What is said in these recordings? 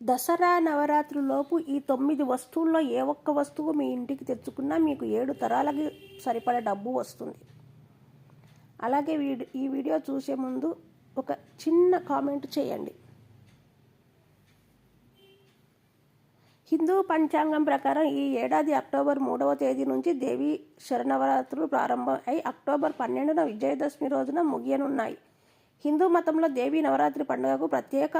దసరా నవరాత్రులోపు ఈ తొమ్మిది వస్తువుల్లో ఏ ఒక్క వస్తువు మీ ఇంటికి తెచ్చుకున్నా మీకు ఏడు తరాలకి సరిపడే డబ్బు వస్తుంది. అలాగే వీడి ఈ వీడియో చూసే ముందు ఒక చిన్న కామెంట్ చేయండి. హిందూ పంచాంగం ప్రకారం ఈ ఏడాది అక్టోబర్ మూడవ తేదీ నుంచి దేవి శరణవరాత్రులు ప్రారంభం అయి అక్టోబర్ పన్నెండున విజయదశమి రోజున ముగియనున్నాయి. హిందూ మతంలో దేవి నవరాత్రి పండుగకు ప్రత్యేక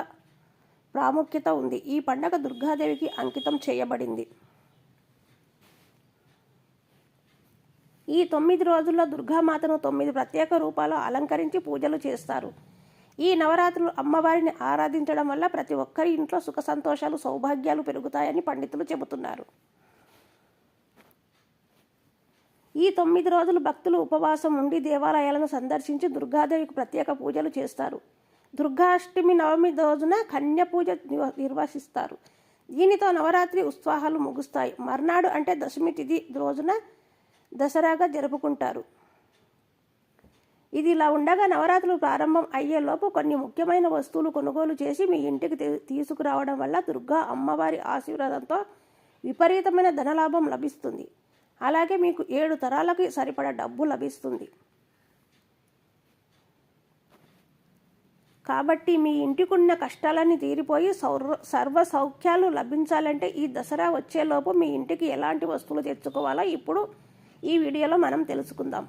ప్రాముఖ్యత ఉంది. ఈ పండగ దుర్గాదేవికి అంకితం చేయబడింది. ఈ తొమ్మిది రోజుల్లో దుర్గామాతను తొమ్మిది ప్రత్యేక రూపాల్లో అలంకరించి పూజలు చేస్తారు. ఈ నవరాత్రులు అమ్మవారిని ఆరాధించడం వల్ల ప్రతి ఒక్కరి ఇంట్లో సుఖ సంతోషాలు సౌభాగ్యాలు పెరుగుతాయని పండితులు చెబుతున్నారు. ఈ తొమ్మిది రోజులు భక్తులు ఉపవాసం ఉండి దేవాలయాలను సందర్శించి దుర్గాదేవికి ప్రత్యేక పూజలు చేస్తారు. దుర్గాష్టమి నవమి రోజున కన్య పూజ నిర్వహిస్తారు. దీనితో నవరాత్రి ఉత్సాహాలు ముగుస్తాయి. మర్నాడు అంటే దశమి తిథి రోజున దసరాగా జరుపుకుంటారు. ఇది ఇలా ఉండగా నవరాత్రులు ప్రారంభం అయ్యేలోపు కొన్ని ముఖ్యమైన వస్తువులు కొనుగోలు చేసి మీ ఇంటికి తీసుకురావడం వల్ల దుర్గా అమ్మవారి ఆశీర్వాదంతో విపరీతమైన ధనలాభం లభిస్తుంది. అలాగే మీకు ఏడు తరాలకి సరిపడా డబ్బు లభిస్తుంది. కాబట్టి మీ ఇంటికున్న కష్టాలన్నీ తీరిపోయి సౌర్వ సర్వ సౌఖ్యాలు లభించాలంటే ఈ దసరా వచ్చేలోపు మీ ఇంటికి ఎలాంటి వస్తువులు తెచ్చుకోవాలో ఇప్పుడు ఈ వీడియోలో మనం తెలుసుకుందాం.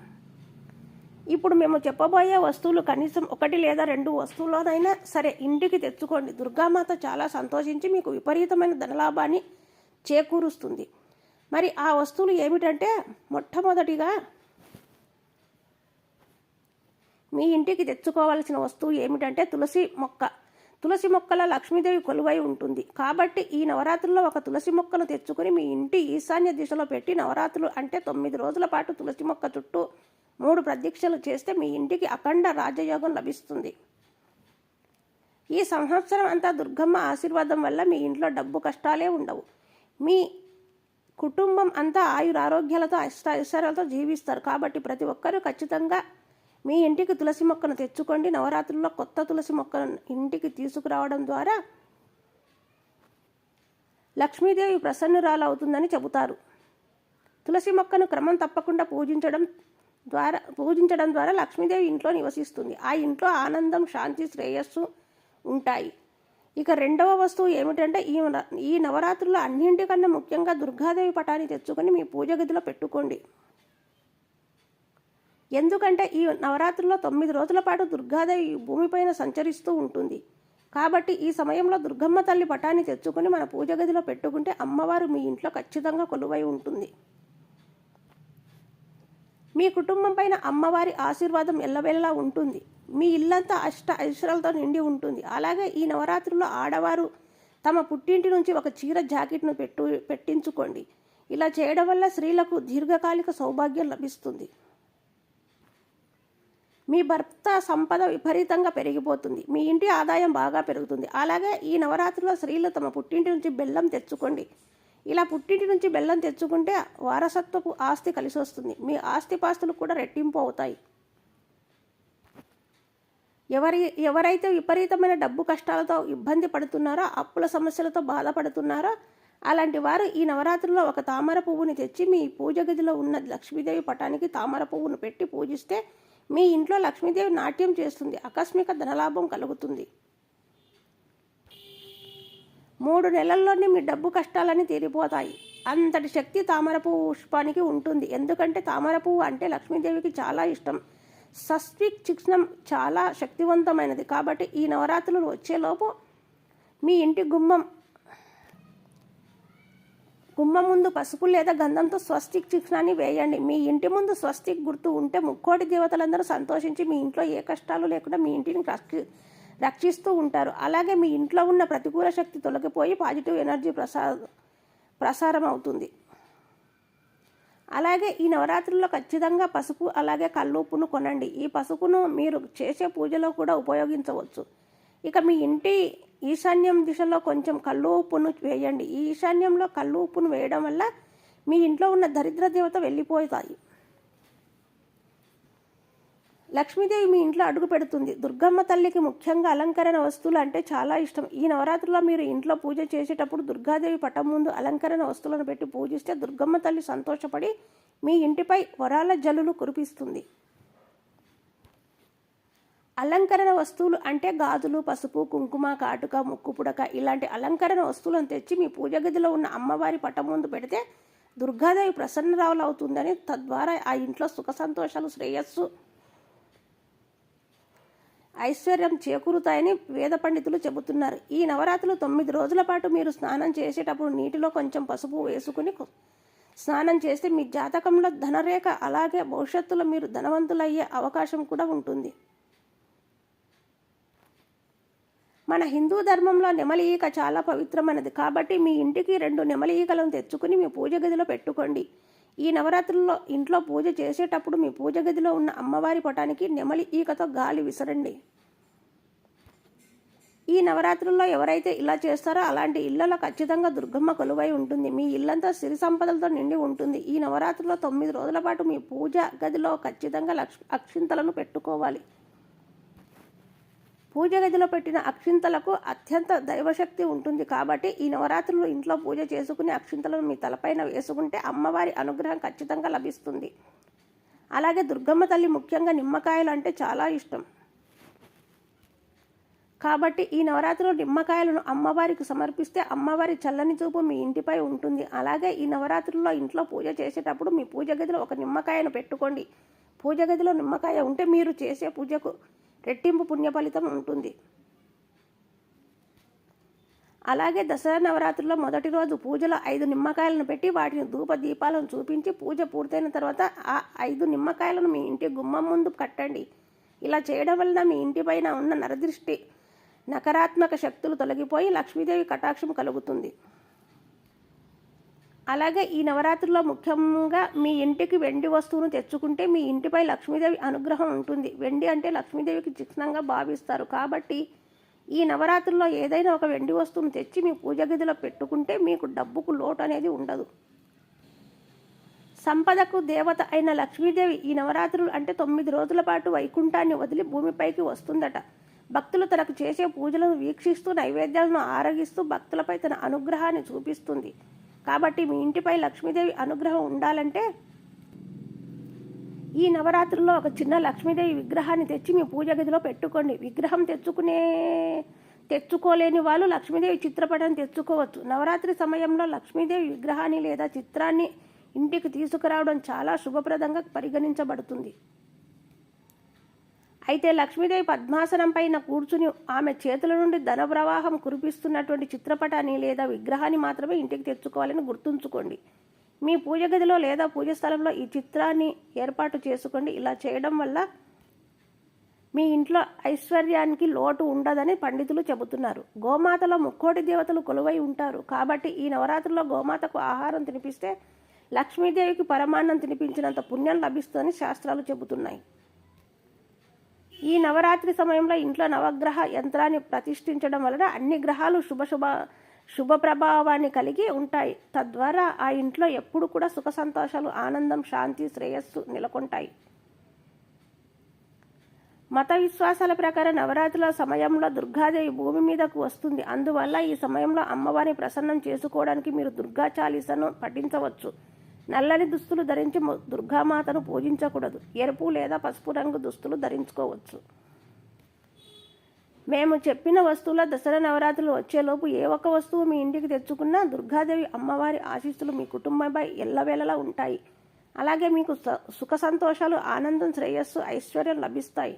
ఇప్పుడు మేము చెప్పబోయే వస్తువులు కనీసం ఒకటి లేదా రెండు వస్తువులోనైనా సరే ఇంటికి తెచ్చుకోండి. దుర్గామాత చాలా సంతోషించి మీకు విపరీతమైన ధనలాభాన్ని చేకూరుస్తుంది. మరి ఆ వస్తువులు ఏమిటంటే మొట్టమొదటిగా మీ ఇంటికి తెచ్చుకోవాల్సిన వస్తువు ఏమిటంటే తులసి మొక్క. తులసి మొక్కల లక్ష్మీదేవి కొలువై ఉంటుంది. కాబట్టి ఈ నవరాత్రుల్లో ఒక తులసి మొక్కను తెచ్చుకుని మీ ఇంటి ఈశాన్య దిశలో పెట్టి నవరాత్రులు అంటే తొమ్మిది రోజుల పాటు తులసి మొక్క చుట్టూ మూడు ప్రదీక్షలు చేస్తే మీ ఇంటికి అఖండ రాజయోగం లభిస్తుంది. ఈ సంవత్సరం అంతా దుర్గమ్మ ఆశీర్వాదం వల్ల మీ ఇంట్లో డబ్బు కష్టాలే ఉండవు. మీ కుటుంబం అంతా ఆయురారోగ్యాలతో అష్ట ఐశ్వర్యాలతో జీవిస్తారు. కాబట్టి ప్రతి ఒక్కరూ ఖచ్చితంగా మీ ఇంటికి తులసి మొక్కను తెచ్చుకోండి. నవరాత్రుల్లో కొత్త తులసి మొక్కను ఇంటికి తీసుకురావడం ద్వారా లక్ష్మీదేవి ప్రసన్నురాలు అవుతుందని చెబుతారు. తులసి మొక్కను క్రమం తప్పకుండా పూజించడం ద్వారా పూజించడం ద్వారా లక్ష్మీదేవి ఇంట్లో నివసిస్తుంది. ఆ ఇంట్లో ఆనందం శాంతి శ్రేయస్సు ఉంటాయి. ఇక రెండవ వస్తువు ఏమిటంటే ఈ ఈ నవరాత్రుల్లో అన్నింటికన్నా ముఖ్యంగా దుర్గాదేవి పటాన్ని తెచ్చుకొని మీ పూజ గదిలో పెట్టుకోండి. ఎందుకంటే ఈ నవరాత్రుల్లో తొమ్మిది రోజుల పాటు దుర్గాదేవి భూమిపైన సంచరిస్తూ ఉంటుంది. కాబట్టి ఈ సమయంలో దుర్గమ్మ తల్లి పటాన్ని తెచ్చుకొని మన పూజ గదిలో పెట్టుకుంటే అమ్మవారు మీ ఇంట్లో ఖచ్చితంగా కొలువై ఉంటుంది. మీ కుటుంబం పైన అమ్మవారి ఆశీర్వాదం ఎల్లవెల్లా ఉంటుంది. మీ ఇల్లంతా అష్ట ఐశ్వర్యాలతో నిండి ఉంటుంది. అలాగే ఈ నవరాత్రుల్లో ఆడవారు తమ పుట్టింటి నుంచి ఒక చీర జాకెట్ను పెట్టు పెట్టించుకోండి. ఇలా చేయడం వల్ల స్త్రీలకు దీర్ఘకాలిక సౌభాగ్యం లభిస్తుంది. మీ భర్త సంపద విపరీతంగా పెరిగిపోతుంది. మీ ఇంటి ఆదాయం బాగా పెరుగుతుంది. అలాగే ఈ నవరాత్రిలో స్త్రీలు తమ పుట్టింటి నుంచి బెల్లం తెచ్చుకోండి. ఇలా పుట్టింటి నుంచి బెల్లం తెచ్చుకుంటే వారసత్వపు ఆస్తి కలిసి వస్తుంది మీ ఆస్తిపాస్తులు కూడా రెట్టింపు అవుతాయి. ఎవరి ఎవరైతే విపరీతమైన డబ్బు కష్టాలతో ఇబ్బంది పడుతున్నారో అప్పుల సమస్యలతో బాధపడుతున్నారో అలాంటి వారు ఈ నవరాత్రిలో ఒక తామర పువ్వుని తెచ్చి మీ పూజ గదిలో ఉన్న లక్ష్మీదేవి పటానికి తామర పువ్వును పెట్టి పూజిస్తే మీ ఇంట్లో లక్ష్మీదేవి నాట్యం చేస్తుంది. ఆకస్మిక ధనలాభం కలుగుతుంది. మూడు నెలల్లోనే మీ డబ్బు కష్టాలన్నీ తీరిపోతాయి. అంతటి శక్తి తామర పువ్వు పుష్పానికి ఉంటుంది. ఎందుకంటే తామర పువ్వు అంటే లక్ష్మీదేవికి చాలా ఇష్టం. సస్విక్ చిక్ష్ణం చాలా శక్తివంతమైనది. కాబట్టి ఈ నవరాత్రులు వచ్చేలోపు మీ ఇంటి గుమ్మం గుమ్మం ముందు పసుపు లేదా గంధంతో స్వస్తిక్ చిహ్నాన్ని వేయండి. మీ ఇంటి ముందు స్వస్తిక్ గుర్తు ఉంటే ముక్కోటి దేవతలందరూ సంతోషించి మీ ఇంట్లో ఏ కష్టాలు లేకుండా మీ ఇంటిని రక్షి రక్షిస్తూ ఉంటారు. అలాగే మీ ఇంట్లో ఉన్న ప్రతికూల శక్తి తొలగిపోయి పాజిటివ్ ఎనర్జీ ప్రసా ప్రసారం అవుతుంది అలాగే ఈ నవరాత్రుల్లో ఖచ్చితంగా పసుపు అలాగే కల్లుప్పును కొనండి. ఈ పసుపును మీరు చేసే పూజలో కూడా ఉపయోగించవచ్చు. ఇక మీ ఇంటి ఈశాన్యం దిశలో కొంచెం కల్లు ఉప్పును వేయండి. ఈ ఈశాన్యంలో కల్లు ఉప్పును వేయడం వల్ల మీ ఇంట్లో ఉన్న దరిద్ర దేవత వెళ్ళిపోతాయి. లక్ష్మీదేవి మీ ఇంట్లో అడుగు పెడుతుంది. దుర్గమ్మ తల్లికి ముఖ్యంగా అలంకరణ వస్తువులు అంటే చాలా ఇష్టం. ఈ నవరాత్రిలో మీరు ఇంట్లో పూజ చేసేటప్పుడు దుర్గాదేవి పటం ముందు అలంకరణ వస్తువులను పెట్టి పూజిస్తే దుర్గమ్మ తల్లి సంతోషపడి మీ ఇంటిపై వరాల జల్లులు కురిపిస్తుంది. అలంకరణ వస్తువులు అంటే గాజులు పసుపు కుంకుమ కాటుక ముక్కు పుడక ఇలాంటి అలంకరణ వస్తువులను తెచ్చి మీ పూజ గదిలో ఉన్న అమ్మవారి పటం ముందు పెడితే దుర్గాదేవి ప్రసన్నరావులు అవుతుందని తద్వారా ఆ ఇంట్లో సుఖ సంతోషాలు శ్రేయస్సు ఐశ్వర్యం చేకూరుతాయని వేద పండితులు చెబుతున్నారు. ఈ నవరాత్రులు తొమ్మిది రోజుల పాటు మీరు స్నానం చేసేటప్పుడు నీటిలో కొంచెం పసుపు వేసుకుని స్నానం చేస్తే మీ జాతకంలో ధనరేఖ అలాగే భవిష్యత్తులో మీరు ధనవంతులయ్యే అవకాశం కూడా ఉంటుంది. మన హిందూ ధర్మంలో నెమలి ఈక చాలా పవిత్రమైనది. కాబట్టి మీ ఇంటికి రెండు నెమలి ఈకలను తెచ్చుకుని మీ పూజ గదిలో పెట్టుకోండి. ఈ నవరాత్రుల్లో ఇంట్లో పూజ చేసేటప్పుడు మీ పూజ గదిలో ఉన్న అమ్మవారి పటానికి నెమలి ఈకతో గాలి విసరండి. ఈ నవరాత్రుల్లో ఎవరైతే ఇలా చేస్తారో అలాంటి ఇళ్ళలో ఖచ్చితంగా దుర్గమ్మ కొలువై ఉంటుంది. మీ ఇల్లంతా సిరి సంపదలతో నిండి ఉంటుంది. ఈ నవరాత్రుల్లో తొమ్మిది రోజుల పాటు మీ పూజ గదిలో ఖచ్చితంగా లక్ష అక్షింతలను పెట్టుకోవాలి. పూజ గదిలో పెట్టిన అక్షింతలకు అత్యంత దైవశక్తి ఉంటుంది కాబట్టి ఈ నవరాత్రులు ఇంట్లో పూజ చేసుకుని అక్షింతలను మీ తలపైన వేసుకుంటే అమ్మవారి అనుగ్రహం ఖచ్చితంగా లభిస్తుంది. అలాగే దుర్గమ్మ తల్లి ముఖ్యంగా నిమ్మకాయలు అంటే చాలా ఇష్టం. కాబట్టి ఈ నవరాత్రిలో నిమ్మకాయలను అమ్మవారికి సమర్పిస్తే అమ్మవారి చల్లని చూపు మీ ఇంటిపై ఉంటుంది. అలాగే ఈ నవరాత్రుల్లో ఇంట్లో పూజ చేసేటప్పుడు మీ పూజ గదిలో ఒక నిమ్మకాయను పెట్టుకోండి. పూజ గదిలో నిమ్మకాయ ఉంటే మీరు చేసే పూజకు రెట్టింపు పుణ్య ఫలితం ఉంటుంది. అలాగే దసరా నవరాత్రుల్లో మొదటి రోజు పూజలో ఐదు నిమ్మకాయలను పెట్టి వాటిని ధూప దీపాలను చూపించి పూజ పూర్తయిన తర్వాత ఆ ఐదు నిమ్మకాయలను మీ ఇంటి గుమ్మం ముందు కట్టండి. ఇలా చేయడం వలన మీ ఇంటిపైన ఉన్న నరదృష్టి నకారాత్మక శక్తులు తొలగిపోయి లక్ష్మీదేవి కటాక్షం కలుగుతుంది. అలాగే ఈ నవరాత్రిలో ముఖ్యంగా మీ ఇంటికి వెండి వస్తువును తెచ్చుకుంటే మీ ఇంటిపై లక్ష్మీదేవి అనుగ్రహం ఉంటుంది. వెండి అంటే లక్ష్మీదేవికి చిహ్నంగా భావిస్తారు. కాబట్టి ఈ నవరాత్రుల్లో ఏదైనా ఒక వెండి వస్తువును తెచ్చి మీ పూజ గదిలో పెట్టుకుంటే మీకు డబ్బుకు లోటు అనేది ఉండదు. సంపదకు దేవత అయిన లక్ష్మీదేవి ఈ నవరాత్రులు అంటే తొమ్మిది రోజుల పాటు వైకుంఠాన్ని వదిలి భూమిపైకి వస్తుందట. భక్తులు తనకు చేసే పూజలను వీక్షిస్తూ నైవేద్యాలను ఆరగిస్తూ భక్తులపై తన అనుగ్రహాన్ని చూపిస్తుంది. కాబట్టి మీ ఇంటిపై లక్ష్మీదేవి అనుగ్రహం ఉండాలంటే ఈ నవరాత్రుల్లో ఒక చిన్న లక్ష్మీదేవి విగ్రహాన్ని తెచ్చి మీ పూజ గదిలో పెట్టుకోండి. విగ్రహం తెచ్చుకునే తెచ్చుకోలేని వాళ్ళు లక్ష్మీదేవి చిత్రపటం తెచ్చుకోవచ్చు. నవరాత్రి సమయంలో లక్ష్మీదేవి విగ్రహాన్ని లేదా చిత్రాన్ని ఇంటికి తీసుకురావడం చాలా శుభప్రదంగా పరిగణించబడుతుంది. అయితే లక్ష్మీదేవి పద్మాసనం పైన కూర్చుని ఆమె చేతుల నుండి ధన ప్రవాహం కురిపిస్తున్నటువంటి చిత్రపటాన్ని లేదా విగ్రహాన్ని మాత్రమే ఇంటికి తెచ్చుకోవాలని గుర్తుంచుకోండి. మీ పూజ గదిలో లేదా పూజ స్థలంలో ఈ చిత్రాన్ని ఏర్పాటు చేసుకోండి. ఇలా చేయడం వల్ల మీ ఇంట్లో ఐశ్వర్యానికి లోటు ఉండదని పండితులు చెబుతున్నారు. గోమాతలో ముక్కోటి దేవతలు కొలువై ఉంటారు. కాబట్టి ఈ నవరాత్రిలో గోమాతకు ఆహారం తినిపిస్తే లక్ష్మీదేవికి పరమాన్నం తినిపించినంత పుణ్యం లభిస్తుందని శాస్త్రాలు చెబుతున్నాయి. ఈ నవరాత్రి సమయంలో ఇంట్లో నవగ్రహ యంత్రాన్ని ప్రతిష్ఠించడం వలన అన్ని గ్రహాలు శుభ శుభ శుభ ప్రభావాన్ని కలిగి ఉంటాయి. తద్వారా ఆ ఇంట్లో ఎప్పుడు కూడా సుఖ సంతోషాలు ఆనందం శాంతి శ్రేయస్సు నెలకొంటాయి. మత విశ్వాసాల ప్రకారం నవరాత్రుల సమయంలో దుర్గాదేవి భూమి మీదకు వస్తుంది. అందువల్ల ఈ సమయంలో అమ్మవారిని ప్రసన్నం చేసుకోవడానికి మీరు దుర్గా చాలీసను పఠించవచ్చు. నల్లని దుస్తులు ధరించి దుర్గామాతను పూజించకూడదు. ఎరుపు లేదా పసుపు రంగు దుస్తులు ధరించుకోవచ్చు. మేము చెప్పిన వస్తువుల దసరా నవరాత్రులు వచ్చేలోపు ఏ ఒక్క వస్తువు మీ ఇంటికి తెచ్చుకున్నా దుర్గాదేవి అమ్మవారి ఆశీస్సులు మీ కుటుంబంపై ఎల్లవేళలా ఉంటాయి. అలాగే మీకు సుఖ సంతోషాలు ఆనందం శ్రేయస్సు ఐశ్వర్యం లభిస్తాయి.